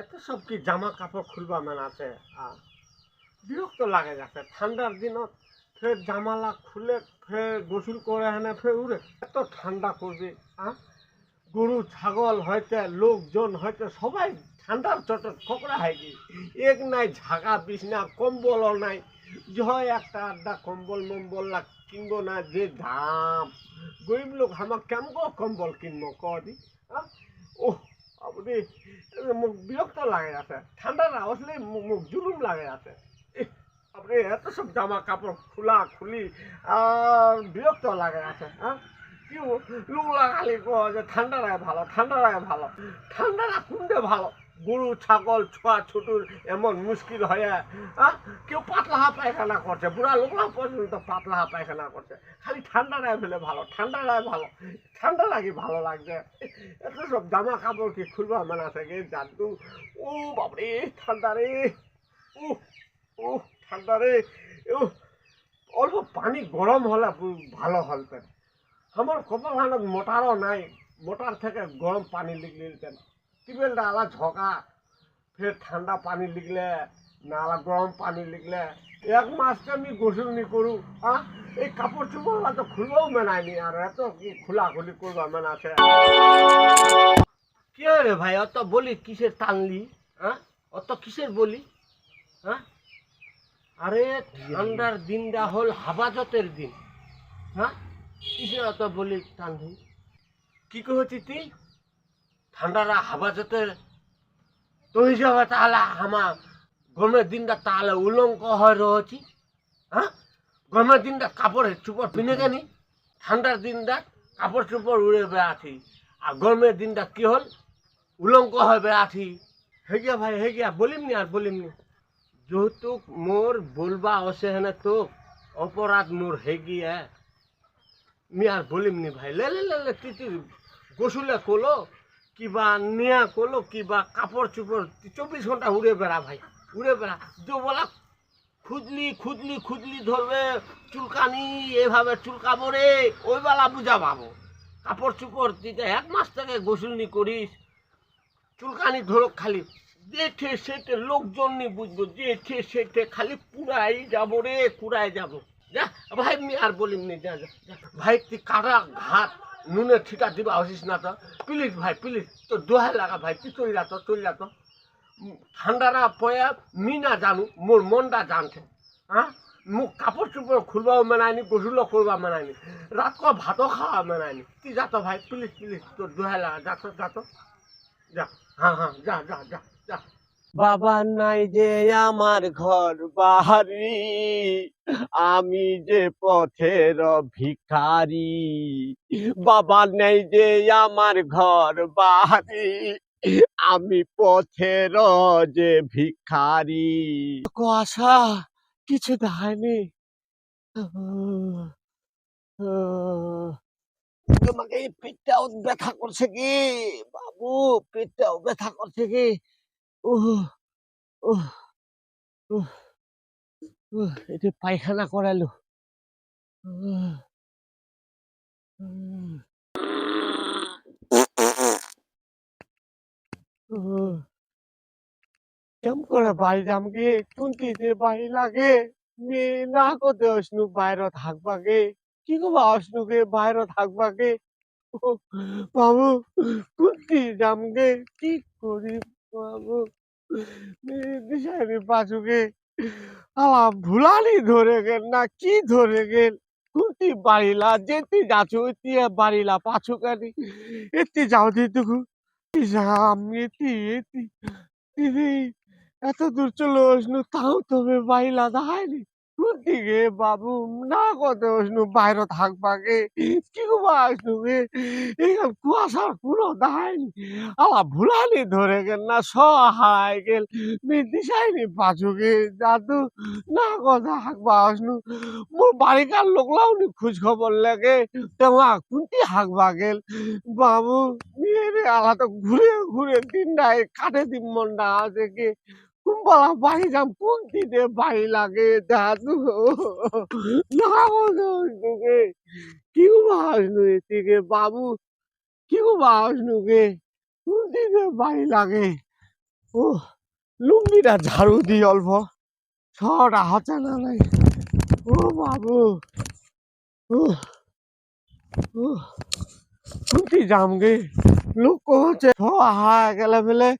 এত সব কি জামা কাপড় খুলবা মানে আছে? আহ, বিরক্ত লাগে যাচ্ছে ঠান্ডার দিনত ফের জামালা খুলে ফের গোসল করে হেনে ফের উড়ে। এত ঠান্ডা করবে আহ? গরু ছাগল হয়তো লোকজন হয়তো সবাই ঠান্ডার চটত খোকরা হয় কি? এক নাই ঝাঁকা বিছনা কম্বলও নাই। জয় একটা আড্ডা কম্বল মম্বল লাগ কিনবো না যে দাম। গরিব লোক আমার কেমন কম্বল কিনবো কদি ও আপনি মুখ বিরক্ত লাগে আছে। ঠান্ডা না আসলে মুখ জুলুম লাগে আছে। আপনি এত সব জামা কাপড় খোলা, খুলি আর বিরক্ত লাগে আছে হ্যাঁ কি লোক খালি যে ঠান্ডা রায় ভালো ঠান্ডা রায় ভালো ঠান্ডা না কোনটা ভালো। গরু, ছাগল, ছোয়া, ছোটুর এমন মুশকিল হয়ে কেউ পাতলা হা পায়খানা করছে, বুড়া লোকরা পর্যন্ত পাতলা পায়খানা করছে। খালি ঠান্ডা লাগে ফেলে ভালো, ঠান্ডা লাগে ভালো, ঠান্ডা লাগে ভালো লাগছে। এত সব জামা কাপড় কি খুলবা মানে আছে গে জানতু ও বাপরে, ঠান্ডা রে। ও ও, ঠান্ডা রে। ও, অল্প পানি গরম হলে ভালো হলতে আমার কপাল মোটারও নাই, মোটার থেকে গরম পানি লিখলে দিতেন টিউবওয়েলটা আলা ঝকা ফের ঠান্ডা পানি লিখলে না আলা গরম পানি লিখলে এক মাসকে আমি গোসল নি করু হ্যাঁ এই কাপড় চোপড় তো খুলবেও মেনায়নি আর এত কি খোলাখুলি করবা মেনাছে কি রে ভাই অত বলি কিসের টানলি হ্যাঁ অত কিসের বলি হ্যাঁ আরে ঠান্ডার দিনটা হল হাবাজতের দিন হ্যাঁ কিসের অত বলি টানলি কি কহছি তুই? ঠান্ডারা হাবাজতের তো হিসাবে তাহলে আমার গরমের দিনটা তাহলে উলঙ্ক হয়ে রয়েছি হ্যাঁ? গরমের দিনটা কাপড়ের চুপড় পিনে কেনি ঠান্ডার দিনটা কাপড় চুপড় উড়ে বেড়াছি আর গরমের দিনটা কি হল? উলঙ্ক হয়ে বেড়াছি হে গিয়া ভাই, হে গিয়া বলিমনি আর বলিমনি যৌতুক মোর বলবা অসে হেনে তো অপরাধ মোর হে গিয়া। মি আর বলিমনি ভাই, লে লে লে তুই গোসলে কোলো। কিবা নিয়া কোলো, কিবা কাপড় চুপড়, চব্বিশ ঘণ্টা উড়ে বেড়া ভাই, উড়ে বেড়া। তো বলা খুদলি খুদলি খুদলি ধরবে, চুলকানি, এভাবে চুলকাবো রে ওই বেলা বুঝা পাবো। কাপড় চুপড় দিতে এক মাস থেকে গোসলনি করিস, চুলকানি ধরো খালি। জেঠে সেটে লোকজন নিয়ে বুঝব জেঠে সেটে খালি পুরাই যাব রে কুড়াই যাব। যা, ভাই, আমি আর বলিনি যা যা। ভাই, তুই কারা ঘাট? নুনে ঠিকা দিবা হসিস না তো। প্লিজ ভাই প্লিজ তো দোহাই লাগা ভাই তুই চলে যা তো চলে যা তো। উম, ঠান্ডারা পয়া মি না জানু মোর মনটা জানছে। হ্যাঁ মুখ কাপড় চোপড় খুলবাও মেনায়নি গোসলও করবা মেনায়নি রাত ক ভাতও খাওয়া মেনায়নি। তুই যা ভাই প্লিজ প্লিজ তোর দোহাই লাগা যা তো। যা হ্যাঁ হ্যাঁ যা যা যা যা। বাবা নাই যে আমার ঘর বাহারি, আমি যে পথের ভিখারি। বাবা নেই যে আমার ঘর বাহারি, আমি পথের যে ভিখারি। কুয়াশা কিছু দেখায়নি? তোমাকে এই পেটটাও ব্যথা করছে কি? বাবু পেটটাও ব্যথা করছে কি? এটা পায়খানা করালো। উহ। কেমন করে বাড়ি লাগে? মেয়ে না করতে অসনু বাইরে থাকবাগে কি করবা অসনুকে বাইরে থাকবাগে বাবু, কোনটি যামগে কি করি? দিশারি ধরে গেল না, কি ধরে গেল? কুন্তি বাড়িলা, যেতে যাচ্ছ ওইতি বাড়িলা পাছু কানি? এতি যাও দিতুকু আমি এতি দূর চলে আসনু তাও তবে বাইলা দাহাইনি গে বাবু? না কত আসনু, বাইরে থাকবাগে কি করবা আসনু গে এখান কুয়াশার পুরো দাহাইনি আলা ভুলানি ধরে গেল না, সহায় গেল। দিশাইনি পাছুকে জাদু না কথা হাঁকবা আসনু। মোর বাড়িকার লোকলাও নি খোঁজ খবর লাগে তেমা কুন্তি হাঁকবা গেল? বাবু মেরে আলা তো ঘুরে ঘুরে দিনটাই কাটে দিন মনটা আছে কি কুম্পালা বাড়ি যাম কুন্তিতে বাড়ি লাগে, দাদু। না কথা আসনুকে কি করবা আসনু এদিকে, বাবু? কি করবা আসনুকে কুন্তিতে বাড়ি লাগে। ও লুঙ্গিটা ঝাড়ু দিই অল্প। ছটা হাতে না নাই? ও বাবু। ও ও শুনতি যাম গে। লোক হচ্ছে ছ হায় গেলে ফেলে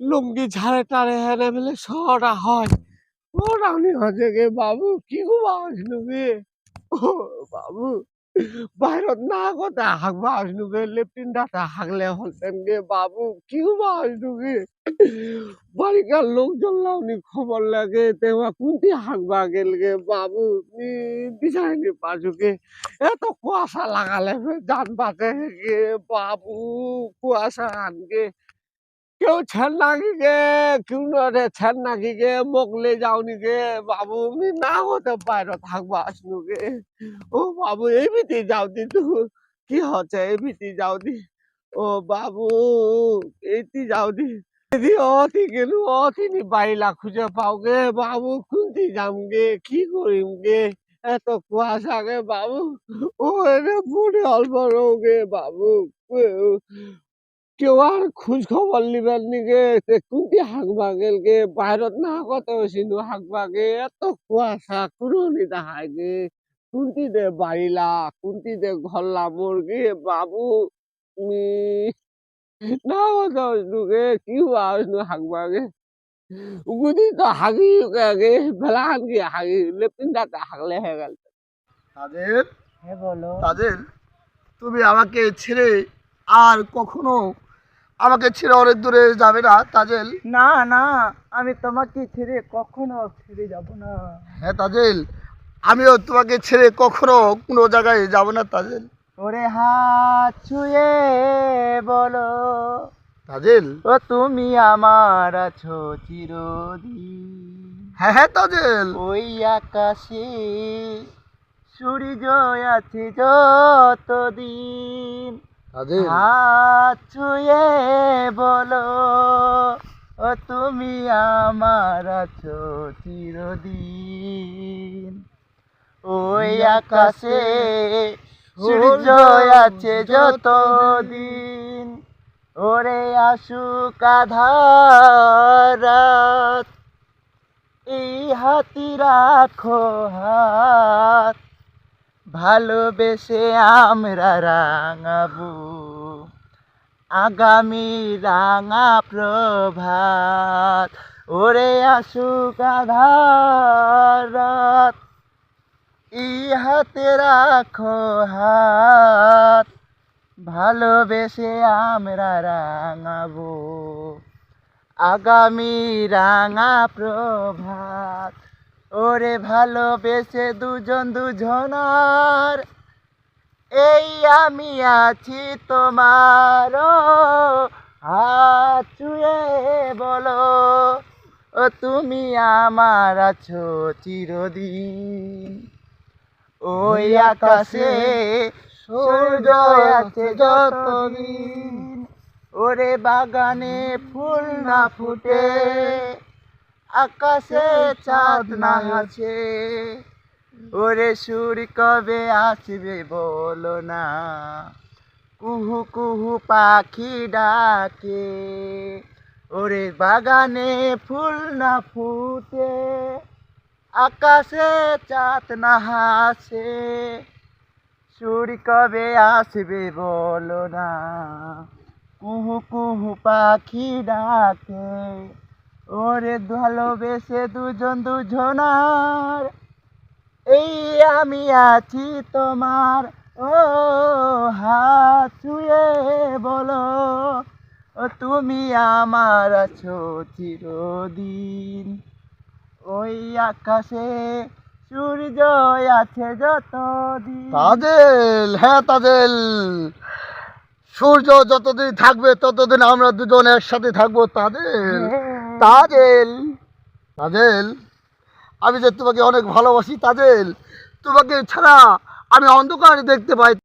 লুঙ্গি ঝাড়ে টাড়ে হেরে ফেলে সরা হয়। ও রানি হচ্ছে গে বাবু, কি গো আসলু গে ও বাবু বাহিৰত না কথা হাগবা আসলু গে লেফটিন দাতা হাগলে হলতেন গে বাবু, কি গো আসলু গে বাড়িকার লোকজন লাউনি খবর লাগে, তেমা কুন্তি হাগবা গেল গে বাবু? দিশাইনি পাজুকে এত কুয়াশা লাগালে জান বাঁচে গে বাবু, কুয়াশা আনগে কেউ ছেন নাকি গে কেউ নরে ছেন নাকি গে মোকলে যাওনি গে। বাবু, আমি না হতে বাইরে থাকব আসনু গে। ও বাবু এমিতি যাও দি তু কি হচ্ছে এমিতি যাও দি। ও বাবু এইটি যাও দি। দি অতি গেলু অতি নি বাইলা খুঁজে পাও গে। বাবু কুন্তি যাম গে, কি করিম গে? এত কুয়াশা গে, বাবু। ও এনে বুড়ি অল্প রোগে, বাবু। কেউ আর খোঁজ খবর লিবার নিগে তে কুন্তি হাঁকবা গেল গে। বাহিৰত না কত চিনু হাঁকবা গে এত কুয়াশা কোনো নিদাহাই গে। কুন্তি দে বাড়িলা কুন্তি দে ঘরলা মোর গে। বাবু মি না কত গে। কি আসনু হাঁকবা গে উগুদি তো হাগি গে বেলাহান কি হাগি। লেপটিন দাতা হাগলে হয়ে গেল। তাদের? হ্যাঁ বলো। তাদের? তুমি আমাকে ছেড়ে আর কখনো আমাকে ছেড়ে অনেক দূরে যাবে না তাজেল? না না আমি তোমাকে ছেড়ে কখনো ছেড়ে যাব না। হ্যাঁ তাজেল। আমিও তোমাকে ছেড়ে কখনো কোনো জায়গায় যাব না তাজেল। ওরে হাত ছুঁয়ে বলো। তাজেল? ও তুমি আমার আছো চিরদিন। হ্যাঁ হ্যাঁ তাজেল। ওই আকাশে সূর্য আছে যতদিন। হাত বলো ও তুমি আমার আছো চিরদিন। ওই আকাশে সূর্য আছে যতদিন। ওরে আসুক আধারাত এই হাতি রাখো হাত। ভালোবেসে আমরা রাঙাবো। আগামী রাঙা প্রভাত, ওরে আসুক আধারাত এই হাতে রাখো হাত, ভালোবেসে আমরা রাঙাবো। আগামী রাঙা প্রভাত ওরে ভালোবেসে দুজন দুজনার এই আমি আছি তোমার হাত ছুঁয়ে বলো ও তুমি আমার আছো চিরদিন। ওই আকাশে সূর্য আছে যতদিন ওরে বাগানে ফুল না ফুটে আকাশে চাঁদ না আছে। ওরে সুর কবে আসবে বলো না। কুহু কুহু পাখি ডাকে। ওরে বাগানে ফুল না ফুটে। আকাশে চাঁদ না হাসে সুর কবে আসবে বলো না। কুহু কুহু পাখি ডাকে। ওরে ভালোবেসে দুজন দুজনার এই আমি আছি তোমার ও হাত ছুঁয়ে বলো ও তুমি আমার আছো চিরদিন। ওই আকাশে সূর্য আছে যতদিন। তাজেল হ্যাঁ তাজেল। সূর্য যতদিন থাকবে ততদিন আমরা দুজন একসাথে থাকব তাজেল। তাজেল তাজেল। আমি যে তোমাকে অনেক ভালোবাসি তাজেল। তোমাকে ছাড়া আমি অন্ধকার দেখতে পাই।